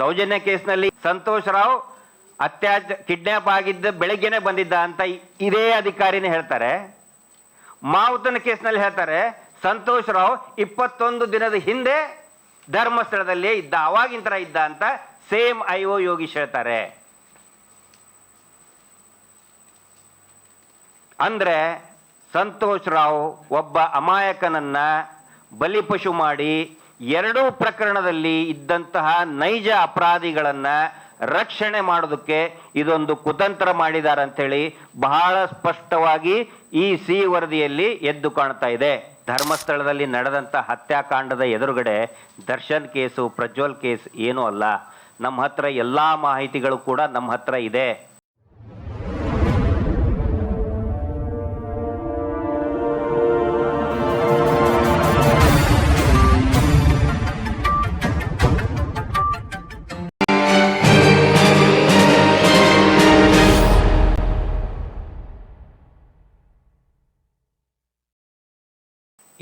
ಸೌಜನ್ಯ ಕೇಸ್ನಲ್ಲಿ ಸಂತೋಷ್ ರಾವ್ ಅತ್ಯಾಚ ಕಿಡ್ನಾಪ್ ಆಗಿದ್ದ ಬೆಳಿಗ್ಗೆನೆ ಬಂದಿದ್ದ ಅಂತ ಇದೇ ಅಧಿಕಾರಿನೇ ಹೇಳ್ತಾರೆ. ಮಾವುತನ ಕೇಸ್ನಲ್ಲಿ ಹೇಳ್ತಾರೆ, ಸಂತೋಷ್ ರಾವ್ ಇಪ್ಪತ್ತೊಂದು ದಿನದ ಹಿಂದೆ ಧರ್ಮಸ್ಥಳದಲ್ಲೇ ಇದ್ದ, ಅವಾಗಿನ ತರ ಇದ್ದ ಅಂತ ಸೇಮ್ ಐ ಒ ಯೋಗೀಶ್ ಹೇಳ್ತಾರೆ. ಅಂದ್ರೆ ಸಂತೋಷ್ ರಾವ್ ಒಬ್ಬ ಅಮಾಯಕನನ್ನ ಬಲಿಪಶು ಮಾಡಿ ಎರಡೂ ಪ್ರಕರಣದಲ್ಲಿ ಇದ್ದಂತಹ ನೈಜ ಅಪರಾಧಿಗಳನ್ನ ರಕ್ಷಣೆ ಮಾಡೋದಕ್ಕೆ ಇದೊಂದು ಕುತಂತ್ರ ಮಾಡಿದ್ದಾರೆ ಅಂತೇಳಿ ಬಹಳ ಸ್ಪಷ್ಟವಾಗಿ ಈ ಸಿ ವರದಿಯಲ್ಲಿ ಎದ್ದು ಕಾಣ್ತಾ ಇದೆ. ಧರ್ಮಸ್ಥಳದಲ್ಲಿ ನಡೆದಂತ ಹತ್ಯಾಕಾಂಡದ ಎದುರುಗಡೆ ದರ್ಶನ್ ಕೇಸು, ಪ್ರಜ್ವಲ್ ಕೇಸ್ ಏನೂ ಅಲ್ಲ. ನಮ್ಮ ಹತ್ರ ಎಲ್ಲಾ ಮಾಹಿತಿಗಳು ಕೂಡ ನಮ್ಮ ಹತ್ರ ಇದೆ.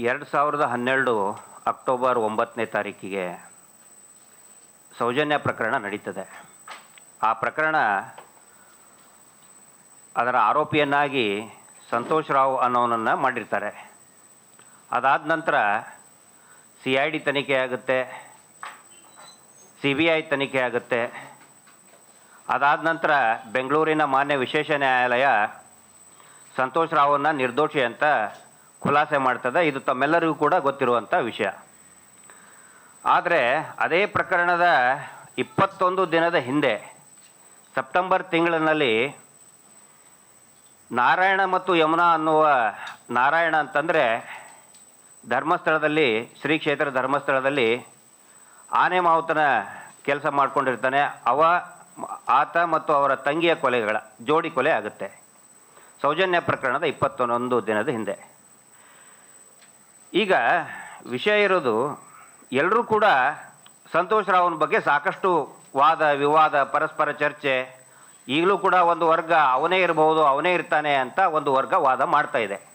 ಎರಡು ಸಾವಿರದ ಹನ್ನೆರಡು ಅಕ್ಟೋಬರ್ ಒಂಬತ್ತನೇ ತಾರೀಕಿಗೆ ಸೌಜನ್ಯ ಪ್ರಕರಣ ನಡೀತದೆ. ಆ ಪ್ರಕರಣ ಅದರ ಆರೋಪಿಯನ್ನಾಗಿ ಸಂತೋಷ್ ರಾವ್ ಅನ್ನೋನನ್ನು ಮಾಡಿರ್ತಾರೆ. ಅದಾದ ನಂತರ ಸಿ ಐ ಡಿ ತನಿಖೆ ಆಗುತ್ತೆ, ಸಿ ಬಿ ಐ ತನಿಖೆ ಆಗುತ್ತೆ. ಅದಾದ ನಂತರ ಬೆಂಗಳೂರಿನ ಮಾನ್ಯ ವಿಶೇಷ ನ್ಯಾಯಾಲಯ ಸಂತೋಷ್ ರಾವನ್ನು ನಿರ್ದೋಷಿ ಅಂತ ಖುಲಾಸೆ ಮಾಡ್ತದೆ. ಇದು ತಮ್ಮೆಲ್ಲರಿಗೂ ಕೂಡ ಗೊತ್ತಿರುವಂಥ ವಿಷಯ. ಆದರೆ ಅದೇ ಪ್ರಕರಣದ ಇಪ್ಪತ್ತೊಂದು ದಿನದ ಹಿಂದೆ ಸೆಪ್ಟೆಂಬರ್ ತಿಂಗಳಿನಲ್ಲಿ ನಾರಾಯಣ ಮತ್ತು ಯಮುನಾ ಅನ್ನುವ ನಾರಾಯಣ ಅಂತಂದರೆ ಧರ್ಮಸ್ಥಳದಲ್ಲಿ, ಶ್ರೀ ಕ್ಷೇತ್ರ ಧರ್ಮಸ್ಥಳದಲ್ಲಿ ಆನೆ ಮಾವುತನ ಕೆಲಸ ಮಾಡ್ಕೊಂಡಿರ್ತಾನೆ. ಅವ ಆತ ಮತ್ತು ಅವರ ತಂಗಿಯ ಕೊಲೆಗಳ ಜೋಡಿ ಕೊಲೆ ಆಗುತ್ತೆ. ಸೌಜನ್ಯ ಪ್ರಕರಣದ ಇಪ್ಪತ್ತೊಂದು ದಿನದ ಹಿಂದೆ. ಈಗ ವಿಷಯ ಇರೋದು ಎಲ್ಲರೂ ಕೂಡ ಸಂತೋಷ್ ರಾವ್ನ ಬಗ್ಗೆ ಸಾಕಷ್ಟು ವಾದ, ವಿವಾದ, ಪರಸ್ಪರ ಚರ್ಚೆ, ಈಗಲೂ ಕೂಡ ಒಂದು ವರ್ಗ ಅವನೇ ಇರಬಹುದು ಅವನೇ ಇರ್ತಾನೆ ಅಂತ ಒಂದು ವರ್ಗ ವಾದ ಮಾಡ್ತಾ ಇದೆ.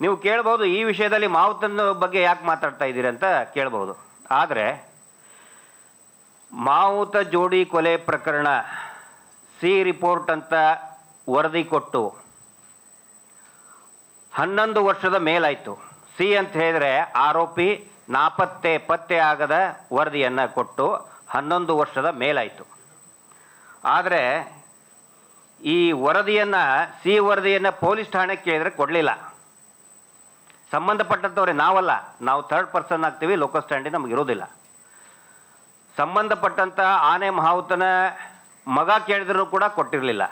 ನೀವು ಕೇಳ್ಬೋದು, ಈ ವಿಷಯದಲ್ಲಿ ಮಾವುತನ ಬಗ್ಗೆ ಯಾಕೆ ಮಾತಾಡ್ತಾ ಇದ್ದೀರಿ ಅಂತ ಕೇಳ್ಬೋದು. ಆದರೆ, ಮಾವುತ ಜೋಡಿ ಕೊಲೆ ಪ್ರಕರಣ, ಸಿ ರಿಪೋರ್ಟ್ ಅಂತ ವರದಿ ಕೊಟ್ಟು, ಹನ್ನೊಂದು ವರ್ಷದ ಮೇಲಾಯಿತು. ಸಿ ಅಂತ ಹೇಳಿದ್ರೆ ಆರೋಪಿ ನಾಪತ್ತೆ ಪತ್ತೆ ಆಗದ ವರದಿಯನ್ನು ಕೊಟ್ಟು ಹನ್ನೊಂದು ವರ್ಷದ ಮೇಲಾಯಿತು. ಆದರೆ ಈ ವರದಿಯನ್ನು, ಸಿ ವರದಿಯನ್ನು ಪೊಲೀಸ್ ಠಾಣೆ ಕೇಳಿದರೆ ಕೊಡಲಿಲ್ಲ. ಸಂಬಂಧಪಟ್ಟಂಥವ್ರೆ ನಾವಲ್ಲ, ನಾವು ಥರ್ಡ್ ಪರ್ಸನ್ ಆಗ್ತೀವಿ ಲೋಕಲ್ ಸ್ಟ್ಯಾಂಡಿ ನಮ್ಗೆ ಇರೋದಿಲ್ಲ. ಸಂಬಂಧಪಟ್ಟಂಥ ಆನೆ ಮಹಾವುತನ ಮಗ ಕೇಳಿದ್ರು ಕೂಡ ಕೊಟ್ಟಿರಲಿಲ್ಲ.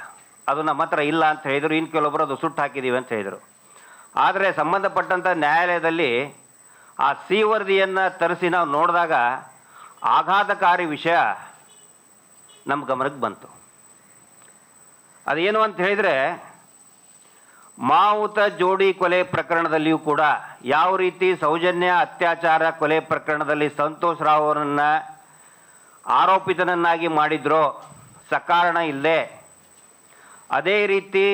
ಅದು ನಮ್ಮ ಹತ್ರ ಇಲ್ಲ ಅಂತ ಹೇಳಿದರು ಇನ್ನು ಕೆಲವೊಬ್ಬರು ಅದು ಸುಟ್ಟು ಹಾಕಿದ್ದೀವಿ ಅಂತ ಹೇಳಿದರು. ಆದರೆ ಸಂಬಂಧಪಟ್ಟಂಥ ನ್ಯಾಯಾಲಯದಲ್ಲಿ ಆ ಸಿ ವರದಿಯನ್ನು ತರಿಸಿ ನಾವು ನೋಡಿದಾಗ ಆಘಾತಕಾರಿ ವಿಷಯ ನಮ್ಮ ಗಮನಕ್ಕೆ ಬಂತು. ಅದೇನು ಅಂತ ಹೇಳಿದರೆ ಮಾವುತ ಜೋಡಿ ಕೊಲೆ ಪ್ರಕರಣದಲ್ಲಿಯೂ ಕೂಡ ಯಾವ ರೀತಿ ಸೌಜನ್ಯ ಅತ್ಯಾಚಾರ ಕೊಲೆ ಪ್ರಕರಣದಲ್ಲಿ ಸಂತೋಷ್ ರಾವ್ ಅವರನ್ನು ಆರೋಪಿತನನ್ನಾಗಿ ಮಾಡಿದ್ರೋ ಸಕಾರಣ ಇಲ್ಲದೆ ಅದೇ ರೀತಿ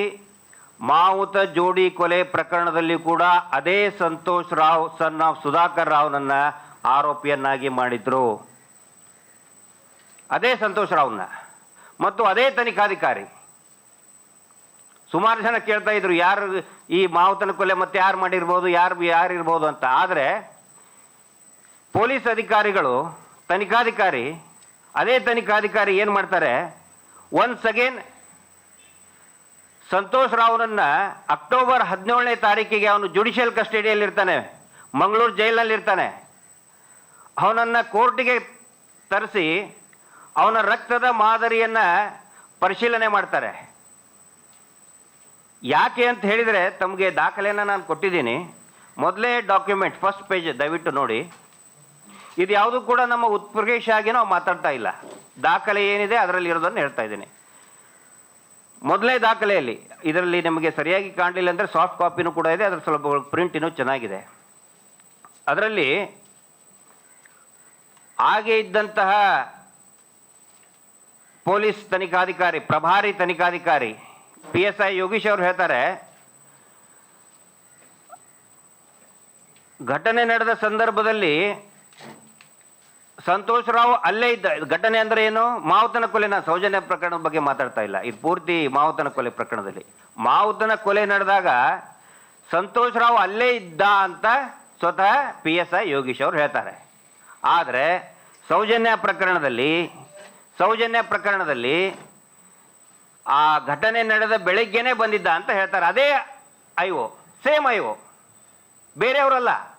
ಮಾವುತ ಜೋಡಿ ಕೊಲೆ ಪ್ರಕರಣದಲ್ಲಿ ಕೂಡ ಅದೇ ಸಂತೋಷ್ ರಾವ್ ಸನ್ ಆಫ್ ಸುಧಾಕರ್ ರಾವ್ನನ್ನ ಆರೋಪಿಯನ್ನಾಗಿ ಮಾಡಿದ್ರು. ಅದೇ ಸಂತೋಷ್ ರಾವ್ನ. ಮತ್ತು ಅದೇ ತನಿಖಾಧಿಕಾರಿ. ಸುಮಾರು ಜನ ಕೇಳ್ತಾ ಇದ್ರು, ಯಾರು ಈ ಮಾವುತನ ಕೊಲೆ ಮತ್ತೆ ಯಾರು ಮಾಡಿರ್ಬೋದು, ಯಾರು ಯಾರು ಇರ್ಬೋದು ಅಂತ. ಆದರೆ ಪೊಲೀಸ್ ಅಧಿಕಾರಿಗಳು, ತನಿಖಾಧಿಕಾರಿ, ಅದೇ ತನಿಖಾಧಿಕಾರಿ ಏನು ಮಾಡ್ತಾರೆ ಒನ್ಸ್ ಅಗೇನ್ ಸಂತೋಷ್ ರಾವ್ನನ್ನು ಅಕ್ಟೋಬರ್ ಹದಿನೇಳನೇ ತಾರೀಕಿಗೆ ಅವನು ಜುಡಿಷಿಯಲ್ ಕಸ್ಟಡಿಯಲ್ಲಿರ್ತಾನೆ, ಮಂಗಳೂರು ಜೈಲಿನಲ್ಲಿ ಅವನನ್ನು ಕೋರ್ಟಿಗೆ ತರಿಸಿ ಅವನ ರಕ್ತದ ಮಾದರಿಯನ್ನು ಪರಿಶೀಲನೆ ಮಾಡ್ತಾರೆ. ಯಾಕೆ ಅಂತ ಹೇಳಿದರೆ ತಮಗೆ ದಾಖಲೆಯನ್ನು ನಾನು ಕೊಟ್ಟಿದ್ದೀನಿ. ಮೊದಲೇ ಡಾಕ್ಯುಮೆಂಟ್, ಫಸ್ಟ್ ಪೇಜ್ ದಯವಿಟ್ಟು ನೋಡಿ. ಇದು ಯಾವುದು ಕೂಡ ನಮ್ಮ ಉತ್ಪ್ರವೇಶ ಆಗಿ ನಾವು ಮಾತಾಡ್ತಾ ಇಲ್ಲ. ದಾಖಲೆ ಏನಿದೆ ಅದರಲ್ಲಿ ಇರೋದನ್ನು ಹೇಳ್ತಾ ಇದ್ದೀನಿ. ಮೊದಲೇ ದಾಖಲೆಯಲ್ಲಿ ಇದರಲ್ಲಿ ನಿಮಗೆ ಸರಿಯಾಗಿ ಕಾಣಲಿಲ್ಲ ಅಂದರೆ ಸಾಫ್ಟ್ ಕಾಪಿನೂ ಕೂಡ ಇದೆ, ಅದರ ಸ್ವಲ್ಪ ಪ್ರಿಂಟಿನೂ ಚೆನ್ನಾಗಿದೆ. ಅದರಲ್ಲಿ ಹಾಗೆ ಇದ್ದಂತಹ ಪೊಲೀಸ್ ತನಿಖಾಧಿಕಾರಿ, ಪ್ರಭಾರಿ ತನಿಖಾಧಿಕಾರಿ ಪಿ ಎಸ್ ಐ ಯೋಗೀಶ್ ಅವರು ಹೇಳ್ತಾರೆ, ಘಟನೆ ನಡೆದ ಸಂದರ್ಭದಲ್ಲಿ ಸಂತೋಷ್ ರಾವ್ ಅಲ್ಲೇ ಇದ್ದ ಘಟನೆ ಅಂದ್ರೆ ಏನು? ಮಾವುತನ ಕೊಲೆನ ಸೌಜನ್ಯ ಪ್ರಕರಣದ ಬಗ್ಗೆ ಮಾತಾಡ್ತಾ ಇಲ್ಲ. ಇದು ಪೂರ್ತಿ ಮಾವುತನ ಕೊಲೆ ಪ್ರಕರಣದಲ್ಲಿ. ಮಾವುತನ ಕೊಲೆ ನಡೆದಾಗ ಸಂತೋಷ್ ರಾವ್ ಅಲ್ಲೇ ಇದ್ದ ಅಂತ ಸ್ವತಃ ಪಿ ಎಸ್ ಐ ಯೋಗೀಶ್ ಅವರು ಹೇಳ್ತಾರೆ. ಆದರೆ ಸೌಜನ್ಯ ಪ್ರಕರಣದಲ್ಲಿ ಸೌಜನ್ಯ ಪ್ರಕರಣದಲ್ಲಿ ಆ ಘಟನೆ ನಡೆದ ಬೆಳಿಗ್ಗೆನೆ ಬಂದಿದ್ದ ಅಂತ ಹೇಳ್ತಾರೆ. ಅದೇ ಐಒ ಸೇಮ್ ಐಒ ಬೇರೆಯವರಲ್ಲ.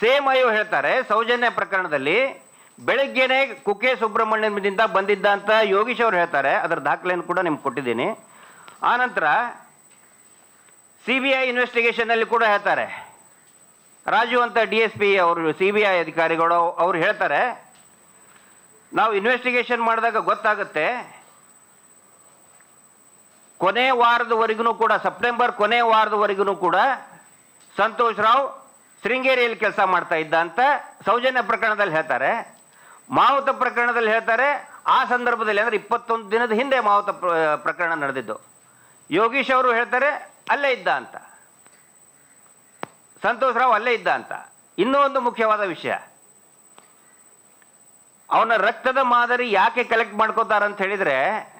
ಸೇಮ್ ಅಯ್ಯೋ ಹೇಳ್ತಾರೆ, ಸೌಜನ್ಯ ಪ್ರಕರಣದಲ್ಲಿ ಬೆಳಗ್ಗೆನೆ ಕುಕ್ಕೆ ಸುಬ್ರಹ್ಮಣ್ಯದಿಂದ ಬಂದಿದ್ದ ಅಂತ ಯೋಗೀಶ್ ಅವರು ಹೇಳ್ತಾರೆ, ಅದರ ದಾಖಲೆಯನ್ನು ಕೂಡ ನಿಮ್ಗೆ ಕೊಟ್ಟಿದ್ದೀನಿ. ಆನಂತರ ಸಿ ಬಿ ಐ ಇನ್ವೆಸ್ಟಿಗೇಷನಲ್ಲಿ ಕೂಡ ಹೇಳ್ತಾರೆ. ರಾಜು ಅಂತ ಡಿ ಎಸ್ ಪಿ ಅವರು, ಸಿ ಬಿ ಐ ಅಧಿಕಾರಿಗಳು ಅವ್ರು ಹೇಳ್ತಾರೆ, ನಾವು ಇನ್ವೆಸ್ಟಿಗೇಷನ್ ಮಾಡಿದಾಗ ಗೊತ್ತಾಗುತ್ತೆ, ಕೊನೆ ವಾರದವರೆಗೂ ಕೂಡ ಸೆಪ್ಟೆಂಬರ್ ಕೊನೆ ವಾರದವರೆಗೂ ಕೂಡ ಸಂತೋಷ್ ರಾವ್ ಶೃಂಗೇರಿಯಲ್ಲಿ ಕೆಲಸ ಮಾಡ್ತಾ ಇದ್ದ ಅಂತ ಸೌಜನ್ಯ ಪ್ರಕರಣದಲ್ಲಿ ಹೇಳ್ತಾರೆ. ಮಾವುತ ಪ್ರಕರಣದಲ್ಲಿ ಹೇಳ್ತಾರೆ. ಆ ಸಂದರ್ಭದಲ್ಲಿ ಅಂದ್ರೆ ಇಪ್ಪತ್ತೊಂದು ದಿನದ ಹಿಂದೆ ಮಾವುತ ಪ್ರ- ಪ್ರಕರಣ ನಡೆದಿದ್ದು. ಯೋಗೀಶ್ ಅವರು ಹೇಳ್ತಾರೆ, ಅಲ್ಲೇ ಇದ್ದ ಅಂತ. ಸಂತೋಷ್ ರಾವ್ ಅಲ್ಲೇ ಇದ್ದ ಅಂತ. ಇನ್ನೂ ಒಂದು ಮುಖ್ಯವಾದ ವಿಷಯ. ಅವನ ರಕ್ತದ ಮಾದರಿ ಯಾಕೆ ಕಲೆಕ್ಟ್ ಮಾಡ್ಕೋತಾರೆ ಅಂತ ಹೇಳಿದ್ರೆ,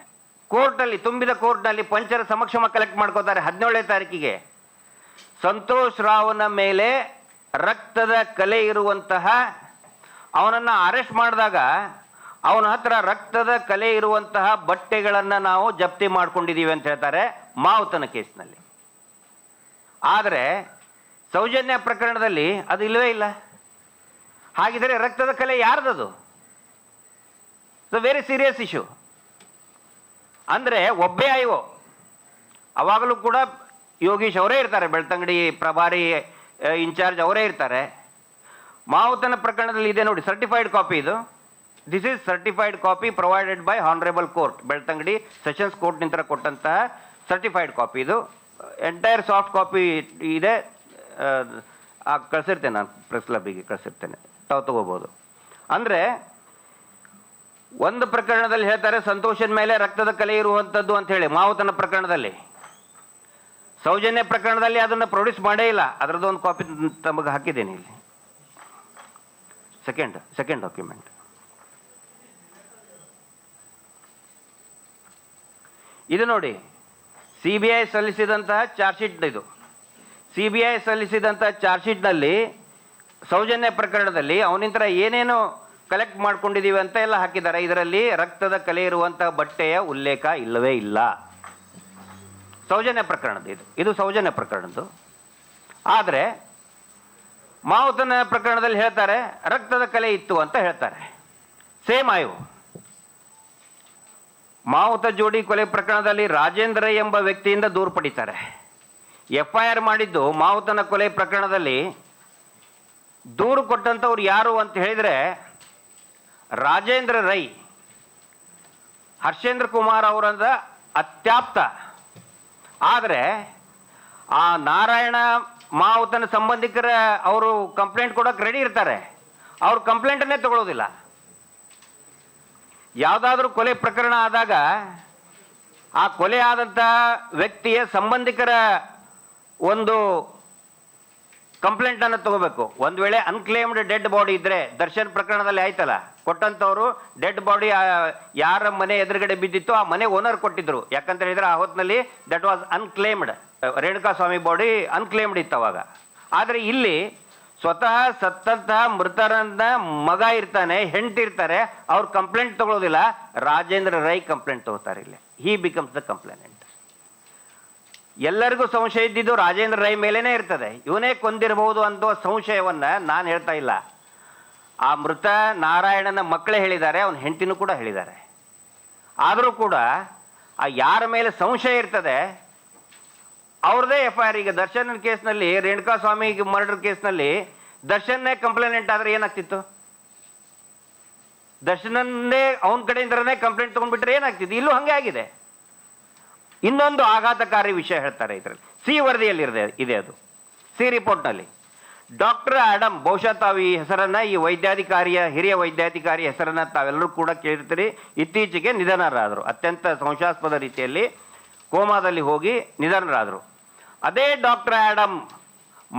ಕೋರ್ಟಲ್ಲಿ, ತುಂಬಿದ ಕೋರ್ಟ್ನಲ್ಲಿ ಪಂಚರ ಸಮಕ್ಷಮ ಕಲೆಕ್ಟ್ ಮಾಡ್ಕೋತಾರೆ ಹದಿನೇಳನೇ ತಾರೀಕಿಗೆ. ಸಂತೋಷ್ ರಾವ್ನ ಮೇಲೆ ರಕ್ತದ ಕಲೆ ಇರುವಂತಹ ಅವನನ್ನ ಅರೆಸ್ಟ್ ಮಾಡಿದಾಗ ಅವನ ಹತ್ರ ರಕ್ತದ ಕಲೆ ಇರುವಂತಹ ಬಟ್ಟೆಗಳನ್ನು ನಾವು ಜಪ್ತಿ ಮಾಡ್ಕೊಂಡಿದ್ದೀವಿ ಅಂತ ಹೇಳ್ತಾರೆ ಮಾವುತನ ಕೇಸ್ನಲ್ಲಿ. ಆದರೆ ಸೌಜನ್ಯ ಪ್ರಕರಣದಲ್ಲಿ ಅದು ಇಲ್ಲವೇ ಇಲ್ಲ. ಹಾಗಿದ್ರೆ ರಕ್ತದ ಕಲೆ ಯಾರ್ದದು? ವೆರಿ ಸೀರಿಯಸ್ ಇಶ್ಯೂ ಅಂದರೆ ಒಬ್ಬೇ ಐವೋ ಅವಾಗಲೂ ಕೂಡ ಯೋಗೀಶ್ ಅವರೇ ಇರ್ತಾರೆ, ಬೆಳ್ತಂಗಡಿ ಪ್ರಭಾರಿ ಇನ್ಚಾರ್ಜ್ ಅವರೇ ಇರ್ತಾರೆ. ಮಾವುತನ ಪ್ರಕರಣದಲ್ಲಿ ಇದೆ ನೋಡಿ ಸರ್ಟಿಫೈಡ್ ಕಾಪಿ ಇದು. This is certified copy provided by honourable court Belthangady sessions court ನಿಂತರ ಕೊಟ್ಟಂತಹ ಸರ್ಟಿಫೈಡ್ ಕಾಪಿ ಇದು. ಎಂಟೈರ್ ಸಾಫ್ಟ್ ಕಾಪಿ ಇದೆ. ಕಳಿಸಿರ್ತೇನೆ ನಾನು ಪ್ರೆಸ್ ಕ್ಲಬ್ಬಿಗೆ ಕಳಿಸಿರ್ತೇನೆ. ತಾವು ತಗೋಬೋದು. ಅಂದರೆ, ಒಂದು ಪ್ರಕರಣದಲ್ಲಿ ಹೇಳ್ತಾರೆ ಸಂತೋಷದ ಮೇಲೆ ರಕ್ತದ ಕಲೆ ಇರುವಂಥದ್ದು ಅಂತ ಹೇಳಿ, ಮಾವುತನ ಪ್ರಕರಣದಲ್ಲಿ. ಸೌಜನ್ಯ ಪ್ರಕರಣದಲ್ಲಿ ಅದನ್ನು ಪ್ರೊಡ್ಯೂಸ್ ಮಾಡೇ ಇಲ್ಲ. ಅದರದ್ದು ಒಂದು ಕಾಪಿ ತಮಗೆ ಹಾಕಿದ್ದೇನೆ ಇಲ್ಲಿ. ಸೆಕೆಂಡ್ ಸೆಕೆಂಡ್ ಡಾಕ್ಯುಮೆಂಟ್ ಇದು ನೋಡಿ ಸಿ ಬಿ ಐ ಸಲ್ಲಿಸಿದಂತಹ ಚಾರ್ಜ್ ಶೀಟ್ ಇದು. ಸಿ ಬಿ ಐ ಸಲ್ಲಿಸಿದಂತಹ ಚಾರ್ಜ್ ಶೀಟ್ನಲ್ಲಿ ಸೌಜನ್ಯ ಪ್ರಕರಣದಲ್ಲಿ ಅವನಿಂತರ ಏನೇನು ಕಲೆಕ್ಟ್ ಮಾಡ್ಕೊಂಡಿದ್ದೀವಿ ಅಂತ ಎಲ್ಲ ಹಾಕಿದ್ದಾರೆ. ಇದರಲ್ಲಿ ರಕ್ತದ ಕಲೆ ಇರುವಂತಹ ಬಟ್ಟೆಯ ಉಲ್ಲೇಖ ಇಲ್ಲವೇ ಇಲ್ಲ. ಸೌಜನ್ಯ ಪ್ರಕರಣದ್ದು ಇದು. ಇದು ಸೌಜನ್ಯ ಪ್ರಕರಣದ್ದು. ಆದರೆ, ಮಾವುತನ ಪ್ರಕರಣದಲ್ಲಿ ಹೇಳ್ತಾರೆ, ರಕ್ತದ ಕಲೆ ಇತ್ತು ಅಂತ ಹೇಳ್ತಾರೆ. ಸೇಮ್ ಆಯು. ಮಾವುತ ಜೋಡಿ ಕೊಲೆ ಪ್ರಕರಣದಲ್ಲಿ ರಾಜೇಂದ್ರ ಎಂಬ ವ್ಯಕ್ತಿಯಿಂದ ದೂರು ಪಡಿತಾರೆ. ಎಫ್ ಐ ಆರ್ ಮಾಡಿದ್ದು ಮಾವುತನ ಕೊಲೆ ಪ್ರಕರಣದಲ್ಲಿ ದೂರು ಕೊಟ್ಟಂಥವ್ರು ಯಾರು ಅಂತ ಹೇಳಿದ್ರೆ, ರಾಜೇಂದ್ರ ರೈ, ಹರ್ಷೇಂದ್ರ ಕುಮಾರ್ ಅವರಂದ ಅತ್ಯಾಪ್ತ ಆದರೆ ಆ ನಾರಾಯಣ ಮಾವುತನ ಸಂಬಂಧಿಕರ ಅವರು ಕಂಪ್ಲೇಂಟ್ ಕೊಡೋಕೆ ರೆಡಿ ಇರ್ತಾರೆ. ಅವ್ರ ಕಂಪ್ಲೇಂಟನ್ನೇ ತಗೊಳ್ಳೋದಿಲ್ಲ ಯಾವುದಾದ್ರೂ ಕೊಲೆ ಪ್ರಕರಣ ಆದಾಗ ಆ ಕೊಲೆ ಆದಂಥ ವ್ಯಕ್ತಿಯ ಸಂಬಂಧಿಕರ ಒಂದು ಕಂಪ್ಲೇಂಟನ್ನು ತಗೋಬೇಕು. ಒಂದು ವೇಳೆ ಅನ್ಕ್ಲೇಮ್ಡ್ ಡೆಡ್ ಬಾಡಿ ಇದ್ದರೆ ದರ್ಶನ್ ಪ್ರಕರಣದಲ್ಲಿ ಆಯ್ತಲ್ಲ? ಕೊಟ್ಟಂತವ್ರು ಡೆಡ್ ಬಾಡಿ ಯಾರ ಮನೆ ಎದುರುಗಡೆ ಬಿದ್ದಿತ್ತು ಆ ಮನೆ ಓನರ್ ಕೊಟ್ಟಿದ್ರು. ಯಾಕಂತ ಹೇಳಿದ್ರೆ ಆ ಹೊತ್ತಿನಲ್ಲಿ that was unclaimed Renuka Swamy body unclaimed ಇತ್ತು ಅವಾಗ. ಆದರೆ ಇಲ್ಲಿ ಸ್ವತಃ ಸತ್ತಂತಹ ಮೃತರನ್ನ ಮಗ ಇರ್ತಾನೆ, ಹೆಂಡತಿ ಇರ್ತಾರೆ, ಅವ್ರು ಕಂಪ್ಲೇಂಟ್ ತಗೊಳ್ಳೋದಿಲ್ಲ ರಾಜೇಂದ್ರ ರೈ ಕಂಪ್ಲೇಂಟ್ ತಗೋತಾರೆ ಇಲ್ಲಿ. ಹಿ ಬಿಕಮ್ಸ್ ದ ಕಂಪ್ಲೇನೆಂಟ್ ಎಲ್ಲರಿಗೂ ಸಂಶಯ ಇದ್ದಿದ್ದು ರಾಜೇಂದ್ರ ರೈ ಮೇಲೇನೆ ಇರ್ತದೆ. ಇವನೇ ಕೊಂದಿರಬಹುದು ಅಂತ ಸಂಶಯವನ್ನ ನಾನು ಹೇಳ್ತಾ ಇಲ್ಲ. ಆ ಮೃತ ನಾರಾಯಣನ ಮಕ್ಕಳೇ ಹೇಳಿದ್ದಾರೆ, ಅವನ ಹೆಂಡತಿನೂ ಕೂಡ ಹೇಳಿದ್ದಾರೆ. ಆದರೂ ಕೂಡ ಆ ಯಾರ ಮೇಲೆ ಸಂಶಯ ಇರ್ತದೆ, ಅವ್ರದೇ ಎಫ್ ಐ ಆರ್ ಈಗ ದರ್ಶನ್ ಕೇಸ್ನಲ್ಲಿ, ರೇಣುಕಾ ಸ್ವಾಮಿ ಮರ್ಡರ್ ಕೇಸ್ನಲ್ಲಿ ದರ್ಶನ್ನೇ ಕಂಪ್ಲೇನೆಂಟ್ ಆದ್ರೆ ಏನಾಗ್ತಿತ್ತು? ದರ್ಶನನ್ನೇ ಅವನ ಕಡೆಯಿಂದನೇ ಕಂಪ್ಲೇಂಟ್ ತೊಗೊಂಡ್ಬಿಟ್ರೆ ಏನಾಗ್ತಿತ್ತು? ಇಲ್ಲೂ ಹಂಗೆ ಆಗಿದೆ. ಇನ್ನೊಂದು ಆಘಾತಕಾರಿ ವಿಷಯ ಹೇಳ್ತಾರೆ ಇದರಲ್ಲಿ. ಸಿ ವರದಿಯಲ್ಲಿ ಇದೆ ಇದೆ ಅದು. ಸಿ ರಿಪೋರ್ಟ್ನಲ್ಲಿ. ಡಾಕ್ಟರ್ ಆಡಮ್ ಬಹುಶಃ ತಾವು ಈ ಹೆಸರನ್ನ, ಈ ವೈದ್ಯಾಧಿಕಾರಿಯ, ಹಿರಿಯ ವೈದ್ಯಾಧಿಕಾರಿ ಹೆಸರನ್ನ ತಾವೆಲ್ಲರೂ ಕೂಡ ಕೇಳಿರ್ತೀರಿ ಇತ್ತೀಚೆಗೆ ನಿಧನರಾದರು. ಅತ್ಯಂತ ಸಂಶಯಾಸ್ಪದ ರೀತಿಯಲ್ಲಿ ಕೋಮಾದಲ್ಲಿ ಹೋಗಿ ನಿಧನರಾದರು. ಅದೇ ಡಾಕ್ಟರ್ ಆಡಮ್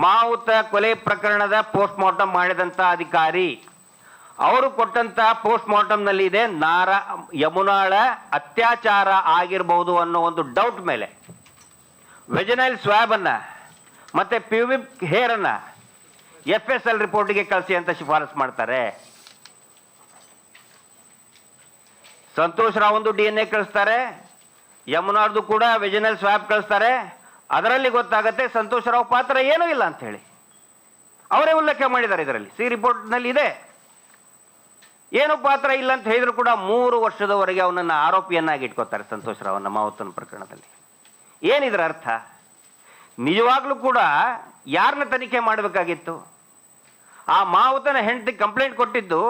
ಮಾವುತ ಕೊಲೆ ಪ್ರಕರಣದ ಪೋಸ್ಟ್ ಮಾರ್ಟಮ್ ಮಾಡಿದಂಥ ಅಧಿಕಾರಿ, ಅವರು ಕೊಟ್ಟಂತ ಪೋಸ್ಟ್ ಮಾರ್ಟಮ್ನಲ್ಲಿ ಇದೆ, ನಾರ, ಯಮುನಾಳ ಅತ್ಯಾಚಾರ ಆಗಿರಬಹುದು ಅನ್ನೋ ಒಂದು ಡೌಟ್ ಮೇಲೆ. ವೆಜನೈಲ್ ಸ್ವಾಬನ್ನು ಮತ್ತು ಪ್ಯೂಬಿಕ್ ಹೇರ್ ಅನ್ನ ಎಫ್ ಎಸ್ ಎಲ್ ರಿಪೋರ್ಟ್ಗೆ ಕಳಿಸಿ ಅಂತ ಶಿಫಾರಸು ಮಾಡ್ತಾರೆ. ಸಂತೋಷ್ ರಾವಂದು ಡಿ ಎನ್ ಎ ಕಳಿಸ್ತಾರೆ. ಯಮುನಾರ್ದು ಕೂಡ ವೆಜಿನಲ್ ಸ್ವಾಬ್ ಕಳಿಸ್ತಾರೆ. ಅದರಲ್ಲಿ ಗೊತ್ತಾಗತ್ತೆ ಸಂತೋಷ್ ರಾವ್ ಪಾತ್ರ ಏನೂ ಇಲ್ಲ ಅಂತ ಹೇಳಿ. ಅವರೇ ಉಲ್ಲೇಖ ಮಾಡಿದ್ದಾರೆ ಇದರಲ್ಲಿ. ಸಿ ರಿಪೋರ್ಟ್ನಲ್ಲಿ ಇದೆ. ಏನು ಪಾತ್ರ ಇಲ್ಲ ಅಂತ ಹೇಳಿದ್ರು ಕೂಡ ಮೂರು ವರ್ಷದವರೆಗೆ ಅವನನ್ನ ಆರೋಪಿಯನ್ನಾಗಿ ಇಟ್ಕೋತಾರೆ ಸಂತೋಷ್ ರಾವನ್ನ ಮಾವತನ ಪ್ರಕರಣದಲ್ಲಿ. ಏನಿದ್ರ ಅರ್ಥ? ನಿಜವಾಗ್ಲೂ ಕೂಡ ಯಾರನ್ನ ತನಿಖೆ ಮಾಡಬೇಕಾಗಿತ್ತು? ಆ ಮಾವುತನ ಹೆಂಡತಿ ಕಂಪ್ಲೇಂಟ್ ಕೊಟ್ಟಿದ್ದು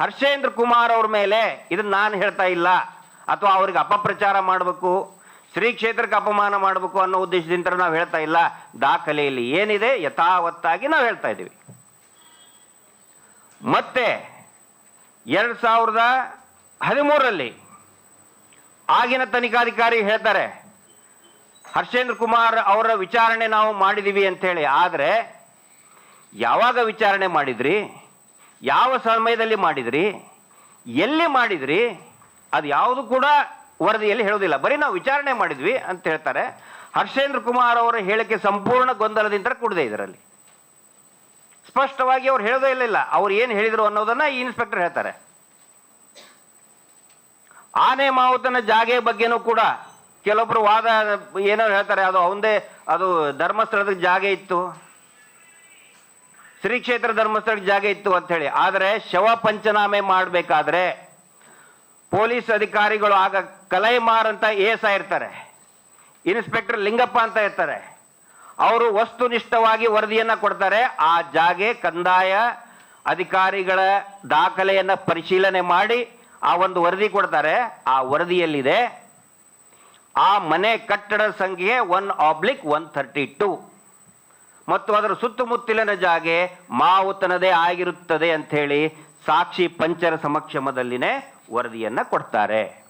ಹರ್ಷೇಂದ್ರ ಕುಮಾರ್ ಅವ್ರ ಮೇಲೆ. ಇದನ್ನ ನಾನು ಹೇಳ್ತಾ ಇಲ್ಲ. ಅಥವಾ ಅವ್ರಿಗೆ ಅಪಪ್ರಚಾರ ಮಾಡಬೇಕು ಶ್ರೀ ಕ್ಷೇತ್ರಕ್ಕೆ ಅಪಮಾನ ಮಾಡಬೇಕು ಅನ್ನೋ ಉದ್ದೇಶದಿಂದ ನಾವು ಹೇಳ್ತಾ ಇಲ್ಲ. ದಾಖಲೆಯಲ್ಲಿ ಏನಿದೆ ಯಥಾವತ್ತಾಗಿ ನಾವು ಹೇಳ್ತಾ ಇದ್ದೀವಿ. ಮತ್ತೆ ಎರಡು ಸಾವಿರದ ಹದಿಮೂರರಲ್ಲಿ ಆಗಿನ ತನಿಖಾಧಿಕಾರಿ ಹೇಳ್ತಾರೆ, ಹರ್ಷೇಂದ್ರ ಕುಮಾರ್ ಅವರ ವಿಚಾರಣೆ ನಾವು ಮಾಡಿದೀವಿ ಅಂತ ಹೇಳಿ. ಆದರೆ ಯಾವಾಗ ವಿಚಾರಣೆ ಮಾಡಿದ್ರಿ? ಯಾವ ಸಮಯದಲ್ಲಿ ಮಾಡಿದ್ರಿ? ಎಲ್ಲಿ ಮಾಡಿದ್ರಿ? ಅದು ಯಾವುದು ಕೂಡ ವರದಿಯಲ್ಲಿ ಹೇಳೋದಿಲ್ಲ ಬರೀ ನಾವು ವಿಚಾರಣೆ ಮಾಡಿದ್ವಿ ಅಂತ ಹೇಳ್ತಾರೆ. ಹರ್ಷೇಂದ್ರ ಕುಮಾರ್ ಅವರ ಹೇಳಿಕೆ ಸಂಪೂರ್ಣ ಗೊಂದಲದಿಂದ ಕೂಡಿದೆ ಇದರಲ್ಲಿ. ಸ್ಪಷ್ಟವಾಗಿ ಅವ್ರು ಹೇಳೋದೇ ಇಲ್ಲ ಅವ್ರು ಏನು ಹೇಳಿದರು ಅನ್ನೋದನ್ನ ಈ ಇನ್ಸ್ಪೆಕ್ಟರ್ ಹೇಳ್ತಾರೆ. ಆನೆ ಮಾವುತನ ಜಾಗೆ ಬಗ್ಗೆನೂ ಕೂಡ ಕೆಲವೊಬ್ರು ವಾದ ಏನೋ ಹೇಳ್ತಾರೆ. ಅದು ಅವಂದೇ, ಅದು ಧರ್ಮಸ್ಥಳದ ಜಾಗೆ ಇತ್ತು. ಶ್ರೀ ಕ್ಷೇತ್ರ ಧರ್ಮಸ್ಥಳಕ್ಕೆ ಜಾಗ ಇತ್ತು ಅಂತ ಹೇಳಿ. ಆದರೆ ಶವ ಪಂಚನಾಮೆ ಮಾಡಬೇಕಾದ್ರೆ ಪೊಲೀಸ್ ಅಧಿಕಾರಿಗಳು ಆಗ ಕಲೈಮಾರ್ ಅಂತ ಎಸ್ ಇರ್ತಾರೆ, ಇನ್ಸ್ಪೆಕ್ಟರ್ ಲಿಂಗಪ್ಪ ಅಂತ ಇರ್ತಾರೆ. ಅವರು ವಸ್ತುನಿಷ್ಠವಾಗಿ ವರದಿಯನ್ನ ಕೊಡ್ತಾರೆ. ಆ ಜಾಗೆ ಕಂದಾಯ ಅಧಿಕಾರಿಗಳ ದಾಖಲೆಯನ್ನ ಪರಿಶೀಲನೆ ಮಾಡಿ ಆ ಒಂದು ವರದಿ ಕೊಡ್ತಾರೆ. ಆ ವರದಿಯಲ್ಲಿದೆ, ಆ ಮನೆ ಕಟ್ಟಡ ಸಂಖ್ಯೆ one oblique one thirty two. ಮತ್ತು ಅದರ ಸುತ್ತಮುತ್ತಲಿನ ಜಾಗೆ ಮಾವುತನದೇ ಆಗಿರುತ್ತದೆ ಅಂತ ಹೇಳಿ ಸಾಕ್ಷಿ ಪಂಚರ ಸಮಕ್ಷಮದಲ್ಲಿನೇ ವರದಿಯನ್ನ ಕೊಡ್ತಾರೆ.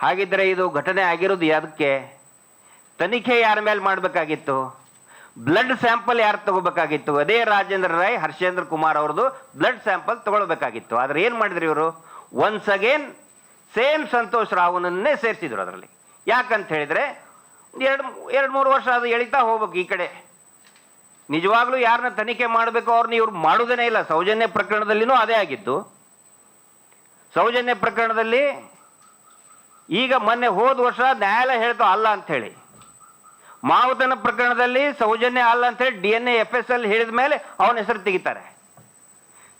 ಹಾಗಿದ್ರೆ ಇದು ಘಟನೆ ಆಗಿರೋದು ಅದಕ್ಕೆ ತನಿಖೆ ಯಾರ ಮೇಲೆ ಮಾಡಬೇಕಾಗಿತ್ತು? ಬ್ಲಡ್ ಸ್ಯಾಂಪಲ್ ಯಾರು ತಗೋಬೇಕಾಗಿತ್ತು? ಅದೇ ರಾಜೇಂದ್ರ ರಾಯ್, ಹರ್ಷೇಂದ್ರ ಕುಮಾರ್ ಅವ್ರದ್ದು ಬ್ಲಡ್ ಸ್ಯಾಂಪಲ್ ತಗೊಳ್ಬೇಕಾಗಿತ್ತು. ಆದ್ರೆ ಏನ್ ಮಾಡಿದ್ರು ಇವರು? ಒನ್ಸ್ ಅಗೇನ್ ಸೇಮ್ ಸಂತೋಷ್ ರಾವ್ನನ್ನೇ ಸೇರಿಸಿದ್ರು ಅದರಲ್ಲಿ. ಯಾಕಂತ ಹೇಳಿದ್ರೆ ಎರಡು ಎರಡು ಮೂರು ವರ್ಷ ಅದು ಎಳಿತಾ ಹೋಗ್ಬೇಕು ಈ ಕಡೆ. ನಿಜವಾಗ್ಲೂ ಯಾರನ್ನ ತನಿಖೆ ಮಾಡಬೇಕು ಅವ್ರನ್ನ ಇವ್ರು ಮಾಡುವುದೇನೇ ಇಲ್ಲ. ಸೌಜನ್ಯ ಪ್ರಕರಣದಲ್ಲಿನೂ ಅದೇ ಆಗಿತ್ತು. ಸೌಜನ್ಯ ಪ್ರಕರಣದಲ್ಲಿ ಈಗ ಮೊನ್ನೆ ಹೋದ ವರ್ಷ ನ್ಯಾಯಾಲಯ ಹೇಳ್ತು ಅಲ್ಲ ಅಂತ ಹೇಳಿ ಮಾವುತನ ಪ್ರಕರಣದಲ್ಲಿ ಸೌಜನ್ಯ ಅಲ್ಲ ಅಂತ ಹೇಳಿ D N F S L ಹೇಳಿದ ಮೇಲೆ ಅವನ ಹೆಸರು ತೆಗಿತಾರೆ.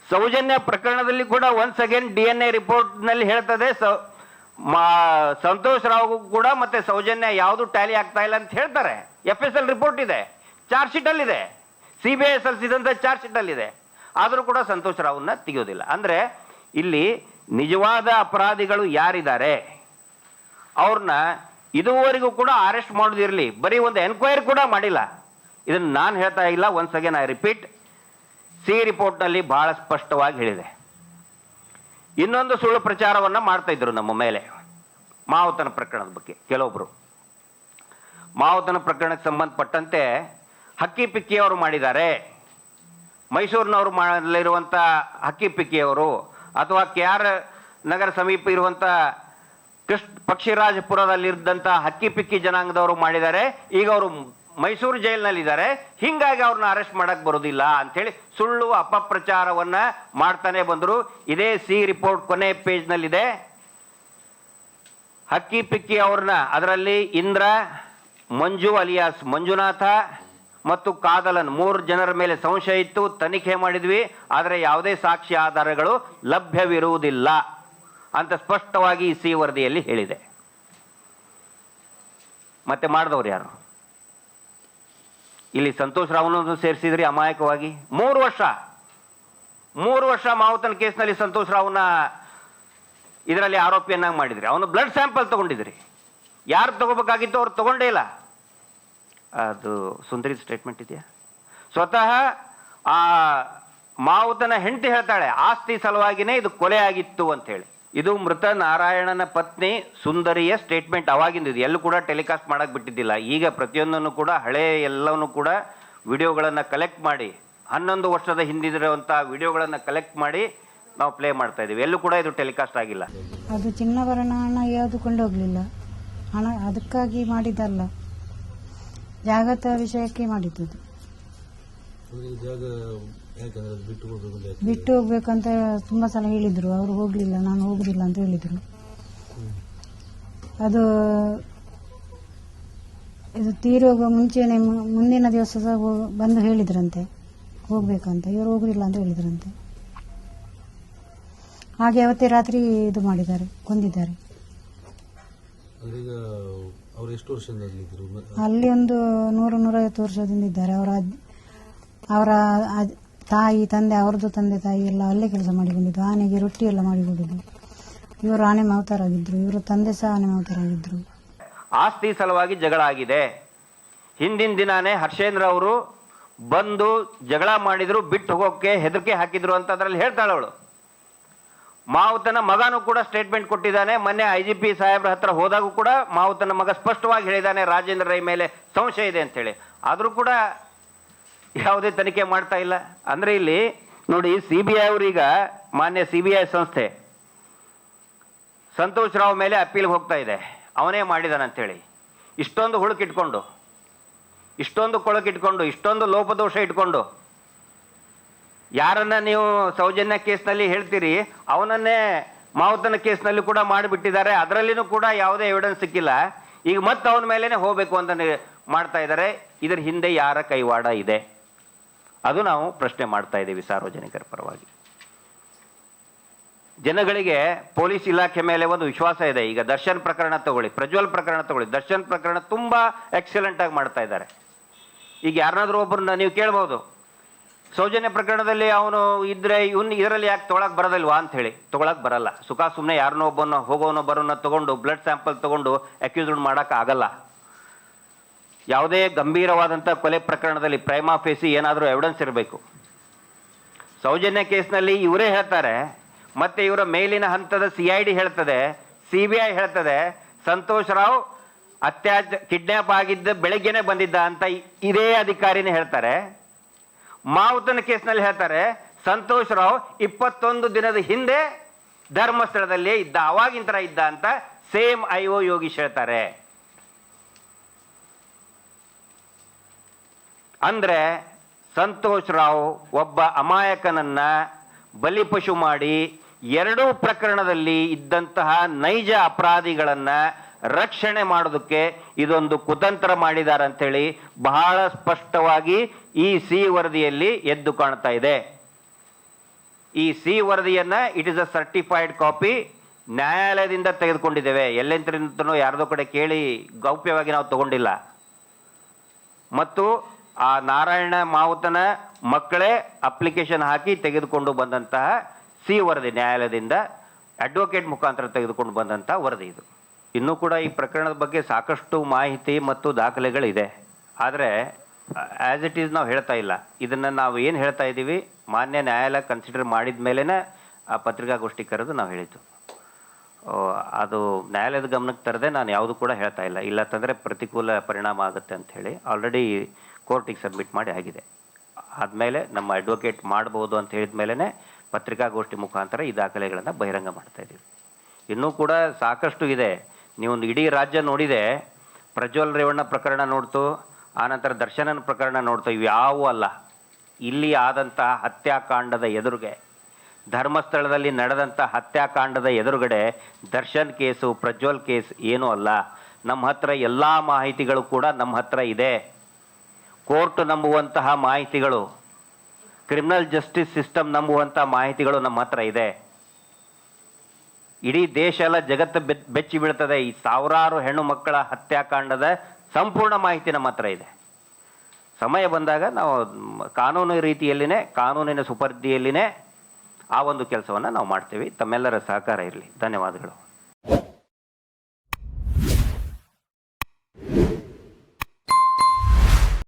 ಸೌಜನ್ಯ ಪ್ರಕರಣದಲ್ಲಿ ಕೂಡ once again D N A ರಿಪೋರ್ಟ್ನಲ್ಲಿ ಹೇಳ್ತದೆ, ಸೌ- ಮಾ- ಸಂತೋಷ್ ರಾವ್ ಕೂಡ ಮತ್ತೆ ಸೌಜನ್ಯ ಯಾವುದು ಟ್ಯಾಲಿ ಆಗ್ತಾ ಇಲ್ಲ ಅಂತ ಹೇಳ್ತಾರೆ. ಎಫ್ ಎಸ್ ಎಲ್ ರಿಪೋರ್ಟ್ ಇದೆ. ಚಾರ್ಜ್ ಶೀಟ್ ಇದೆ ಸಿ ಬಿ ಐ ಸಲ್ಲಿಸಿದಂತ ಚಾರ್ಜ್ ಶೀಟ್ ಅಲ್ಲಿ ಇದೆ ಆದರೂ ಕೂಡ ಸಂತೋಷ್ ರಾವ್ನ ತೆಗೆಯೋದಿಲ್ಲ. ಅಂದ್ರೆ ಇಲ್ಲಿ ನಿಜವಾದ ಅಪರಾಧಿಗಳು ಯಾರಿದ್ದಾರೆ? ಅವ್ರನ್ನ ಇದುವರೆಗೂ ಕೂಡ ಅರೆಸ್ಟ್ ಮಾಡೋದಿರಲಿ. ಬರೀ ಒಂದು ಎನ್ಕ್ವೈರಿ ಕೂಡ ಮಾಡಿಲ್ಲ. ಇದನ್ನ ನಾನು ಹೇಳ್ತಾ ಇಲ್ಲ. Once again I repeat C ರಿಪೋರ್ಟ್ನಲ್ಲಿ ಬಹಳ ಸ್ಪಷ್ಟವಾಗಿ ಹೇಳಿದೆ. ಇನ್ನೊಂದು ಸುಳ್ಳು ಪ್ರಚಾರವನ್ನ ಮಾಡ್ತಾ ಇದ್ರು ನಮ್ಮ ಮೇಲೆ. ಮಾವುತನ ಪ್ರಕರಣದ ಬಗ್ಗೆ ಕೆಲವೊಬ್ರು. ಮಾವುತನ ಪ್ರಕರಣಕ್ಕೆ ಸಂಬಂಧಪಟ್ಟಂತೆ ಹಕ್ಕಿ ಪಿಕ್ಕಿಯವರು ಮಾಡಿದ್ದಾರೆ. ಮೈಸೂರಿನವರು ಮಾಡಲಿರುವಂಥ ಹಕ್ಕಿ ಪಿಕ್ಕಿಯವರು ಅಥವಾ ಕೆ ಆರ್ ನಗರ ಸಮೀಪ ಇರುವಂಥ ಕೃಷ್ಣ ಪಕ್ಷಿರಾಜಪುರದಲ್ಲಿದ್ದಂಥ ಹಕ್ಕಿ ಪಿಕ್ಕಿ ಜನಾಂಗದವರು ಮಾಡಿದ್ದಾರೆ. ಈಗ ಅವರು ಮೈಸೂರು ಜೈಲಿನಲ್ಲಿದ್ದಾರೆ. ಹಿಂಗಾಗಿ ಅವ್ರನ್ನ ಅರೆಸ್ಟ್ ಮಾಡಕ್ ಬರೋದಿಲ್ಲ ಅಂತೇಳಿ ಸುಳ್ಳು ಅಪಪ್ರಚಾರವನ್ನ ಮಾಡ್ತಾನೆ ಬಂದರು. ಇದೇ ಸಿ ರಿಪೋರ್ಟ್ ಕೊನೆ ಪೇಜ್ನಲ್ಲಿದೆ. ಹಕ್ಕಿ ಪಿಕ್ಕಿ ಅವ್ರನ್ನ, ಅದರಲ್ಲಿ ಇಂದ್ರ, ಮಂಜು ಅಲಿಯಾಸ್, ಮಂಜುನಾಥ ಮತ್ತು ಕಾದಲನ್ ಮೂರು ಜನರ ಮೇಲೆ ಸಂಶಯ ಇತ್ತು, ತನಿಖೆ ಮಾಡಿದ್ವಿ. ಆದರೆ ಯಾವುದೇ ಸಾಕ್ಷಿ ಆಧಾರಗಳು ಲಭ್ಯವಿರುವುದಿಲ್ಲ ಅಂತ ಸ್ಪಷ್ಟವಾಗಿ ಈ ಸಿ ವರದಿಯಲ್ಲಿ ಹೇಳಿದೆ. ಮತ್ತೆ ಮಾಡಿದವ್ರು ಯಾರು? ಇಲ್ಲಿ ಸಂತೋಷ್ ರಾವ್ನನ್ನು ಸೇರಿಸಿದ್ರಿ ಅಮಾಯಕವಾಗಿ. ಮೂರು ವರ್ಷ ಮೂರು ವರ್ಷ ಮಾವುತನ ಕೇಸ್ನಲ್ಲಿ ಸಂತೋಷ್ ರಾವ್ನ ಇದರಲ್ಲಿ ಆರೋಪಿಯನ್ನಾಗಿ ಮಾಡಿದ್ರಿ. ಅವನು ಬ್ಲಡ್ ಸ್ಯಾಂಪಲ್ ತಗೊಂಡಿದ್ರಿ. ಯಾರು ತಗೋಬೇಕಾಗಿತ್ತು ಅವ್ರು ತಗೊಂಡೇ ಇಲ್ಲ. ಅದು ಸುಂದರಿ ಸ್ಟೇಟ್ಮೆಂಟ್ ಇದೆಯಾ? ಸ್ವತಃ ಆ ಮಾವುತನ ಹೆಂಡತಿ ಹೇಳ್ತಾಳೆ, ಆಸ್ತಿ ಸಲುವಾಗಿನೇ ಇದು ಕೊಲೆ ಆಗಿತ್ತು ಅಂತ ಹೇಳಿ ಇದು ಮೃತ ನಾರಾಯಣನ ಪತ್ನಿ ಸುಂದರಿಯ ಸ್ಟೇಟ್ಮೆಂಟ್ ಅವಾಗಿಂದ ಇದು ಎಲ್ಲೂ ಕೂಡ ಟೆಲಿಕಾಸ್ಟ್ ಮಾಡಕ್ಕೆ ಬಿಟ್ಟಿದ್ದಿಲ್ಲ. ಈಗ ಪ್ರತಿಯೊಂದನ್ನು ಕೂಡ ಹಳೆ ಎಲ್ಲವನ್ನು ಕೂಡ ವಿಡಿಯೋಗಳನ್ನು ಕಲೆಕ್ಟ್ ಮಾಡಿ ಹನ್ನೊಂದು ವರ್ಷದ ಹಿಂದಿರುವಂಥ ವಿಡಿಯೋಗಳನ್ನು ಕಲೆಕ್ಟ್ ಮಾಡಿ ನಾವು ಪ್ಲೇ ಮಾಡ್ತಾ ಇದ್ದೀವಿ. ಎಲ್ಲೂ ಕೂಡ ಇದು ಟೆಲಿಕಾಸ್ಟ್ ಆಗಿಲ್ಲ. ಅದು ಚಿನ್ನಾಭರಣ ಹಣ ಯಾವುದು ಕೊಂಡೋಗ್ಲಿಲ್ಲ ಹಣ ಅದಕ್ಕಾಗಿ ಮಾಡಿದ್ದಲ್ಲ. ಜಾಗತ ವಿಷಯಕ್ಕೆ ಮಾಡಿದ್ದು ಜಾಗ ಬಿಟ್ಟು ಹೋಗ್ಬೇಕಂತ ತುಂಬಾ ಸಲ ಹೇಳಿದ್ರು. ಅವರು ಹೋಗ್ಲಿಲ್ಲ ನಾನು ಹೋಗುದಿಲ್ಲ ಅಂತ ಹೇಳಿದ್ರು. ಅದು ಇದು ತೀರೋಗುವ ಮುಂಚೆನೆ ಮು- ಮುಂದಿನ ದಿವಸ ಸಹ ಬಂದು ಹೇಳಿದ್ರಂತೆ. ಹೋಗ್ಬೇಕಂತ. ಇವರು ಹೋಗುದಿಲ್ಲ ಅಂತ ಹೇಳಿದ್ರಂತೆ. ಹಾಗೆ ಅವತ್ತೇ ರಾತ್ರಿ ಇದು ಮಾಡಿದ್ದಾರೆ ಕೊಂದಿದ್ದಾರೆ. ಅಲ್ಲಿ ಒಂದು ನೂರು ನೂರೈವತ್ತು ವರ್ಷದಿಂದ ಇದ್ದಾರೆ. ಅವರ ಅವರ ತಾಯಿ, ತಂದೆ, ಅವ್ರದ್ದು ತಂದೆ, ತಾಯಿ ಎಲ್ಲ ಅಲ್ಲೇ ಕೆಲಸ ಮಾಡಿಕೊಂಡಿದ್ದು. ಆನೆಗೆ ರೊಟ್ಟಿ ಎಲ್ಲ ಮಾಡಿಕೊಂಡಿದ್ದು ಇವರು ಆನೆ ಮಾವತಾರಾಗಿದ್ರು. ಇವರು ತಂದೆ ಸಹ ಆನೆ ಮಾವತಾರಾಗಿದ್ರು. ಆಸ್ತಿ ಸಲುವಾಗಿ ಜಗಳ ಆಗಿದೆ. ಹಿಂದಿನ ದಿನಾನೇ ಹರ್ಷೇಂದ್ರ ಅವರು ಬಂದು ಜಗಳ ಮಾಡಿದ್ರು, ಬಿಟ್ಟು ಹೋಗೋಕೆ ಹೆದರಿಕೆ ಹಾಕಿದ್ರು ಅಂತ ಅದರಲ್ಲಿ ಹೇಳ್ತಾಳೆ ಅವಳು. ಮಾವುತನ ಮಗನೂ ಕೂಡ ಸ್ಟೇಟ್ಮೆಂಟ್ ಕೊಟ್ಟಿದ್ದಾನೆ. ಮೊನ್ನೆ ಐ ಜಿ ಪಿ ಸಾಹೇಬ್ರ ಹತ್ರ ಹೋದಾಗೂ ಕೂಡ ಮಾವುತನ ಮಗ ಸ್ಪಷ್ಟವಾಗಿ ಹೇಳಿದ್ದಾನೆ, ರಾಜೇಂದ್ರ ರೈ ಮೇಲೆ ಸಂಶಯ ಇದೆ ಅಂತೇಳಿ. ಆದರೂ ಕೂಡ ಯಾವುದೇ ತನಿಖೆ ಮಾಡ್ತಾ ಇಲ್ಲ. ಅಂದರೆ ಇಲ್ಲಿ ನೋಡಿ ಸಿ ಬಿ ಐ ಅವರೀಗ ಮಾನ್ಯ ಸಿ ಬಿ ಐ ಸಂಸ್ಥೆ ಸಂತೋಷ್ ರಾವ್ ಮೇಲೆ ಅಪ್ಪೀಲ್ಗೆ ಹೋಗ್ತಾ ಇದೆ. ಅವನೇ ಮಾಡಿದಾನಂತೇಳಿ. ಇಷ್ಟೊಂದು ಹುಳುಕಿಟ್ಕೊಂಡು, ಇಷ್ಟೊಂದು ಕೊಳಕಿಟ್ಕೊಂಡು, ಇಷ್ಟೊಂದು ಲೋಪದೋಷ ಇಟ್ಕೊಂಡು ಯಾರನ್ನ ನೀವು ಸೌಜನ್ಯ ಕೇಸ್ನಲ್ಲಿ ಹೇಳ್ತೀರಿ, ಅವನನ್ನೇ ಮಾವುತನ ಕೇಸ್ನಲ್ಲಿ ಕೂಡ ಮಾಡಿಬಿಟ್ಟಿದ್ದಾರೆ. ಅದರಲ್ಲಿನೂ ಕೂಡ ಯಾವುದೇ ಎವಿಡೆನ್ಸ್ ಸಿಕ್ಕಿಲ್ಲ. ಈಗ ಮತ್ತೆ ಅವನ ಮೇಲೇನೆ ಹೋಗಬೇಕು ಅಂತ ಮಾಡ್ತಾ ಇದ್ದಾರೆ. ಇದರ ಹಿಂದೆ ಯಾರ ಕೈವಾಡ ಇದೆ? ಅದು ನಾವು ಪ್ರಶ್ನೆ ಮಾಡ್ತಾ ಇದ್ದೀವಿ ಸಾರ್ವಜನಿಕರ ಪರವಾಗಿ. ಜನಗಳಿಗೆ ಪೊಲೀಸ್ ಇಲಾಖೆ ಮೇಲೆ ಒಂದು ವಿಶ್ವಾಸ ಇದೆ. ಈಗ ದರ್ಶನ್ ಪ್ರಕರಣ ತಗೊಳ್ಳಿ, ಪ್ರಜ್ವಲ್ ಪ್ರಕರಣ ತಗೊಳ್ಳಿ. ದರ್ಶನ್ ಪ್ರಕರಣ ತುಂಬಾ ಎಕ್ಸಲೆಂಟ್ ಆಗಿ ಮಾಡ್ತಾ ಇದ್ದಾರೆ. ಈಗ ಯಾರನ್ನಾದ್ರೂ ಒಬ್ಬರನ್ನ ನೀವು ಕೇಳ್ಬೋದು. ಸೌಜನ್ಯ ಪ್ರಕರಣದಲ್ಲಿ ಅವನು ಇದ್ರೆ ಇವನ್ ಇದರಲ್ಲಿ ಯಾಕೆ ತೊಗೊಳಕ್ ಬರೋದಿಲ್ವಾ ಅಂತ ಹೇಳಿ ತೊಗೊಳಕ್ ಬರಲ್ಲ. ಸುಖ ಸುಮ್ಮನೆ ಯಾರನ್ನೋ ಒಬ್ಬನ ಹೋಗೋನೋ ಬರೋನ ತಗೊಂಡು ಬ್ಲಡ್ ಸ್ಯಾಂಪಲ್ ತಗೊಂಡು ಅಕ್ಯೂಸ್ಡ್ ಮಾಡಕ್ ಆಗಲ್ಲ. ಯಾವುದೇ ಗಂಭೀರವಾದಂಥ ಕೊಲೆ ಪ್ರಕರಣದಲ್ಲಿ ಪ್ರೈಮಾ ಫೇಸಿ ಏನಾದರೂ ಎವಿಡೆನ್ಸ್ ಇರಬೇಕು. ಸೌಜನ್ಯ ಕೇಸ್ನಲ್ಲಿ ಇವರೇ ಹೇಳ್ತಾರೆ, ಮತ್ತೆ ಇವರ ಮೇಲಿನ ಹಂತದ ಸಿ ಐ ಡಿ ಹೇಳ್ತದೆ ಸಿ ಬಿ ಐ ಹೇಳ್ತದೆ, ಸಂತೋಷ್ ರಾವ್ ಅತ್ಯಾಚ ಕಿಡ್ನ್ಯಾಪ್ ಆಗಿದ್ದ ಬೆಳಗ್ಗೆನೆ ಬಂದಿದ್ದ ಅಂತ ಇದೇ ಅಧಿಕಾರಿನೇ ಹೇಳ್ತಾರೆ. ಮಾವುತನ ಕೇಸ್ನಲ್ಲಿ ಹೇಳ್ತಾರೆ, ಸಂತೋಷ್ ರಾವ್ ಇಪ್ಪತ್ತೊಂದು ದಿನದ ಹಿಂದೆ ಧರ್ಮಸ್ಥಳದಲ್ಲೇ ಇದ್ದ, ಅವಾಗಿನ ಥರ ಇದ್ದ ಅಂತ ಸೇಮ್ ಐ ಓ ಯೋಗೀಶ್ ಹೇಳ್ತಾರೆ. ಅಂದ್ರೆ ಸಂತೋಷ್ ರಾವ್ ಒಬ್ಬ ಅಮಾಯಕನನ್ನ ಬಲಿಪಶು ಮಾಡಿ ಎರಡೂ ಪ್ರಕರಣದಲ್ಲಿ ಇದ್ದಂತಹ ನೈಜ ಅಪರಾಧಿಗಳನ್ನ ರಕ್ಷಣೆ ಮಾಡೋದಕ್ಕೆ ಇದೊಂದು ಕುತಂತ್ರ ಮಾಡಿದ್ದಾರೆ ಅಂಥೇಳಿ ಬಹಳ ಸ್ಪಷ್ಟವಾಗಿ ಈ ಸಿ ವರದಿಯಲ್ಲಿ ಎದ್ದು ಕಾಣ್ತಾ ಇದೆ. ಈ ಸಿ ವರದಿಯನ್ನ it is a certified copy ನ್ಯಾಯಾಲಯದಿಂದ ತೆಗೆದುಕೊಂಡಿದ್ದೇವೆ. ಎಲ್ಲೆಂತರಿಂದನೂ ಯಾರ್ದೋ ಕಡೆ ಕೇಳಿ ಗೌಪ್ಯವಾಗಿ ನಾವು ತಗೊಂಡಿಲ್ಲ. ಮತ್ತು ಆ ನಾರಾಯಣ ಮಾವುತನ ಮಕ್ಕಳೇ ಅಪ್ಲಿಕೇಶನ್ ಹಾಕಿ ತೆಗೆದುಕೊಂಡು ಬಂದಂತಹ ಸಿ ವರದಿ ನ್ಯಾಯಾಲಯದಿಂದ ಅಡ್ವೊಕೇಟ್ ಮುಖಾಂತರ ತೆಗೆದುಕೊಂಡು ಬಂದಂತಹ ವರದಿ ಇದು. ಇನ್ನೂ ಕೂಡ ಈ ಪ್ರಕರಣದ ಬಗ್ಗೆ ಸಾಕಷ್ಟು ಮಾಹಿತಿ ಮತ್ತು ದಾಖಲೆಗಳಿದೆ. ಆದರೆ ಆ್ಯಸ್ ಇಟ್ ಈಸ್ ನಾವು ಹೇಳ್ತಾ ಇಲ್ಲ. ಇದನ್ನು ನಾವು ಏನು ಹೇಳ್ತಾ ಇದ್ದೀವಿ? ಮಾನ್ಯ ನ್ಯಾಯಾಲಯ ಕನ್ಸಿಡರ್ ಮಾಡಿದ ಮೇಲೇ ಆ ಪತ್ರಿಕಾಗೋಷ್ಠಿ ಕರೆದು ನಾವು ಹೇಳಿದ್ದು. ಅದು ನ್ಯಾಯಾಲಯದ ಗಮನಕ್ಕೆ ತರದೆ ನಾನು ಯಾವುದು ಕೂಡ ಹೇಳ್ತಾ ಇಲ್ಲ. ಇಲ್ಲ ತಂದರೆ ಪ್ರತಿಕೂಲ ಪರಿಣಾಮ ಆಗುತ್ತೆ ಅಂತ ಹೇಳಿ. ಆಲ್ರೆಡಿ ಕೋರ್ಟಿಗೆ ಸಬ್ಮಿಟ್ ಮಾಡಿ ಆಗಿದೆ. ಆದಮೇಲೆ ನಮ್ಮ ಅಡ್ವೊಕೇಟ್ ಮಾಡ್ಬೋದು ಅಂತ ಹೇಳಿದ ಮೇಲೇ ಪತ್ರಿಕಾಗೋಷ್ಠಿ ಮುಖಾಂತರ ಈ ದಾಖಲೆಗಳನ್ನು ಬಹಿರಂಗ ಮಾಡ್ತಾ ಇದ್ದೀವಿ. ಇನ್ನೂ ಕೂಡ ಸಾಕಷ್ಟು ಇದೆ. ನೀವು ಒಂದು ಇಡೀ ರಾಜ್ಯ ನೋಡಿದೆ, ಪ್ರಜ್ವಲ್ ರೇವಣ್ಣ ಪ್ರಕರಣ ನೋಡ್ತು ಆನಂತರ ದರ್ಶನನ ಪ್ರಕರಣ ನೋಡ್ತು, ಇವು ಯಾವೂ ಅಲ್ಲ. ಇಲ್ಲಿ ಆದಂತಹ ಹತ್ಯಾಕಾಂಡದ ಎದುರಿಗೆ, ಧರ್ಮಸ್ಥಳದಲ್ಲಿ ನಡೆದಂಥ ಹತ್ಯಾಕಾಂಡದ ಎದುರುಗಡೆ ದರ್ಶನ್ ಕೇಸು, ಪ್ರಜ್ವಲ್ ಕೇಸ್ ಏನೂ ಅಲ್ಲ. ನಮ್ಮ ಹತ್ರ ಎಲ್ಲ ಮಾಹಿತಿಗಳು ಕೂಡ ನಮ್ಮ ಹತ್ರ ಇದೆ. ಕೋರ್ಟ್ ನಂಬುವಂತಹ ಮಾಹಿತಿಗಳು, ಕ್ರಿಮಿನಲ್ ಜಸ್ಟಿಸ್ ಸಿಸ್ಟಮ್ ನಂಬುವಂತಹ ಮಾಹಿತಿಗಳು ನಮ್ಮ ಹತ್ರ ಇದೆ. ಇಡೀ ದೇಶ ಎಲ್ಲ ಜಗತ್ತು ಬೆಚ್- ಬೆಚ್ಚಿ ಬೀಳ್ತದೆ. ಈ ಸಾವಿರಾರು ಹೆಣ್ಣು ಮಕ್ಕಳ ಹತ್ಯಾಕಾಂಡದ ಸಂಪೂರ್ಣ ಮಾಹಿತಿ ನಮ್ಮ ಹತ್ರ ಇದೆ. ಸಮಯ ಬಂದಾಗ ನಾವು ಕಾನೂನು ರೀತಿಯಲ್ಲಿನೇ, ಕಾನೂನಿನ ಸುಪರ್ದಿಯಲ್ಲಿನೇ ಆ ಒಂದು ಕೆಲಸವನ್ನು ನಾವು ಮಾಡ್ತೀವಿ. ತಮ್ಮೆಲ್ಲರ ಸಹಕಾರ ಇರಲಿ. ಧನ್ಯವಾದಗಳು.